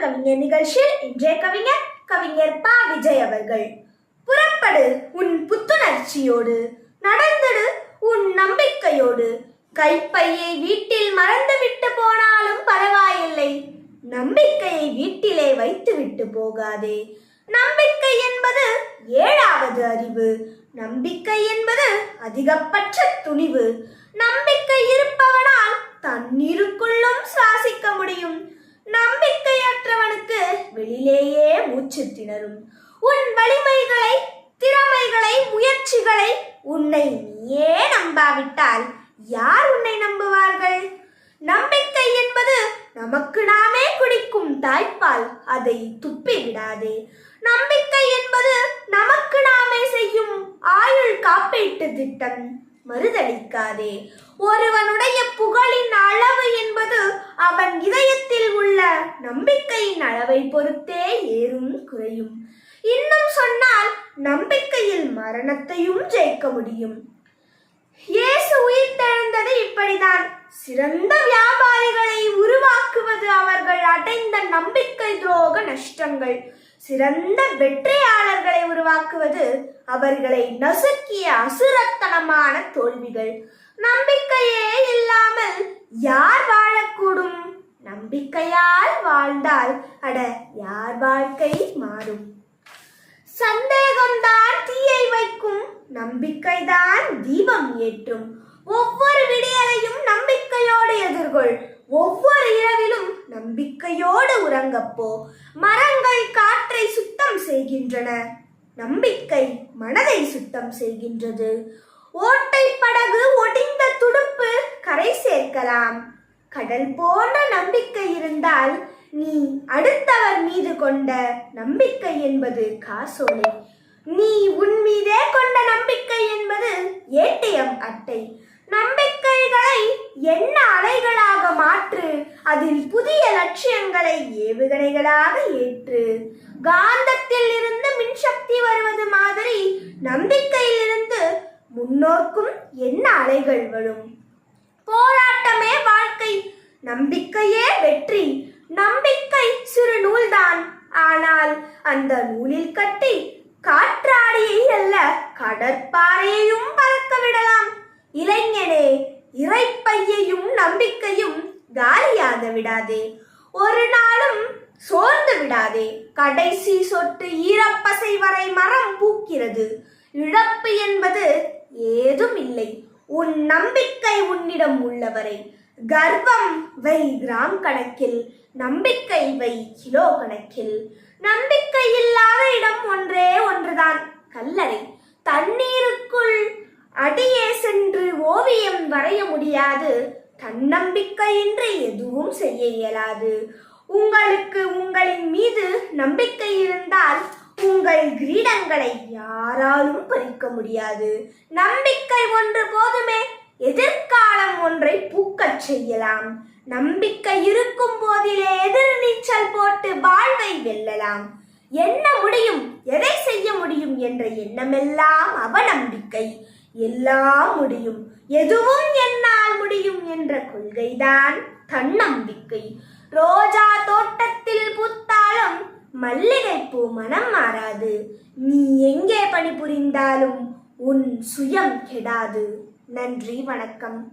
கவிஞர் நிகழ்ச்சியில் இன்றைய கவிஞர் கவிஞர் பா. விஜய் அவர்கள். புறப்படு உன் புத்துணர்ச்சியோடு நடந்திடு உன் நம்பிக்கையோடு. கைப்பையை வீட்டில் மறந்துவிட்டு போனாலும் பரவாயில்லை. நம்பிக்கையை வீட்டிலே வைத்துவிட்டு போகாதே. நம்பிக்கை என்பது ஏழாவது அறிவு. நம்பிக்கை என்பது அதிகபட்ச துணிவு. நம்பிக்கை இருப்பவனால் மூச்சு திணறும். உன் வலிமைகளை திறமைகளை முயற்சிகளை உன்னை நீயே நம்பாவிட்டால் யார் உன்னை நம்புவார்கள்? நம்பிக்கை என்பது நமக்கு நாமே குடிக்கும் தாய்ப்பால் அதை துப்பி விடாதே. நம்பிக்கை என்பது நமக்கு நாமே செய்யும் ஆயுள் காப்பீட்டு திட்டம் மறுதளிக்காதே ஒருவனுடைய புகழின் அளவு என்பது அவன் இதயத்தில் நம்பிக்கையின் அளவை பொறுத்தே ஏறும் குறையும். இன்னும் சொன்னால் நம்பிக்கையில் மரணத்தையும் ஜெயிக்க முடியும். இயேசு உயிர் உயிர்த்தெழுந்தது இப்படிதான். சிறந்த வியாபாரிகளை உருவாக்குவது அவர்கள் அடைந்த நம்பிக்கை துரோக நஷ்டங்கள். சிறந்த வெற்றியாளர்களை உருவாக்குவது அவர்களை நசுக்கிய அசுரத்தனமான தோல்விகள். நம்பிக்கையே இல்லாமல் யார் வாழக்கூடும்? நம்பிக்கையால் வாழ்ந்தால் அட யார் வாழ்க்கை மாறும்? சந்தேகம்தான் தீயை வைக்கும் நம்பிக்கைதான் தீபம் ஏற்றும். ஒவ்வொரு விடியலையும் நம்பிக்கையோடு எதிர்கொள். ஒவ்வொரு இரவிலும் நம்பிக்கையோடு உறங்கப்போ மரங்கள் காற்றை சுத்தம் செய்கின்றன. நம்பிக்கை மனதை சுத்தம் செய்கின்றது. ஓட்டை படகு ஒடிந்த துடுப்பு கரை சேர்க்கலாம். கடல் போன்ற நம்பிக்கை இருந்தால் நீ அடுத்தவர் மீது கொண்ட நம்பிக்கை என்பது காசோலை. நீ உன் மீதே கொண்ட நம்பிக்கை என்பது ஏடிஎம் அட்டை. நம்பிக்கைகளை என்ன அலைகளாக மாற்று அதில் புதிய லட்சியங்களை ஏவுகணைகளாக ஏற்று. காந்தத்தில் இருந்து மின்சக்தி வருவது மாதிரி நம்பிக்கையிலிருந்து முன்னோர்க்கும் என்ன அலைகள் வரும்? போராட்டமே வாழ்க்கை. நம்பிக்கையே வெற்றி. நம்பிக்கை சிறு நூல்தான் ஆனால் அந்த நூலில் கட்டி காற்றாடியை அல்ல கடற்பாறையையும் பறக்க விடலாம். இளைஞனே இறைப்பையையும் நம்பிக்கையும் காலியாக விடாதே. ஒரு நாளும் சோர்ந்து விடாதே. கடைசி சொட்டு ஈரப்பசை வரை மரம் பூக்கிறது. இழப்பு என்பது ஏதும் இல்லை. உன் நம்பிக்கை உன்னிடம் உள்ளவரை கர்வம் வை கிராம் கணக்கில் நம்பிக்கை வை கிலோ கணக்கில். நம்பிக்கை இல்லாத இடம் ஒன்றே ஒன்றுதான். கல்லறை தண்ணீருக்குள் அடியே சென்று ஓவியம் வரைய முடியாது. தன்னம்பிக்கையின்றி எதுவும் செய்ய இயலாது. உங்களுக்கு உங்களின் மீது நம்பிக்கை இருந்தால் உங்கள் கிரீடங்களை யாராலும் பறிக்க முடியாது. நம்பிக்கை ஒன்று போ செய்யலாம். நம்பிக்கை இருக்கும் போதிலே எதிர் நீச்சல் போட்டு வாழ்வை வெல்லலாம். என்ன முடியும்? எதை செய்ய முடியும் என்ற எண்ணமெல்லாம் அவநம்பிக்கை. எல்லாம் முடியும். எதுவும் என்னால் முடியும் என்ற கொள்கைதான் தன்னம்பிக்கை. ரோஜா தோட்டத்தில் பூத்தாலும் மல்லிகைப்பூ மனம் மாறாது. நீ எங்கே பணிபுரிந்தாலும் உன் சுயம் கெடாது. நன்றி வணக்கம்.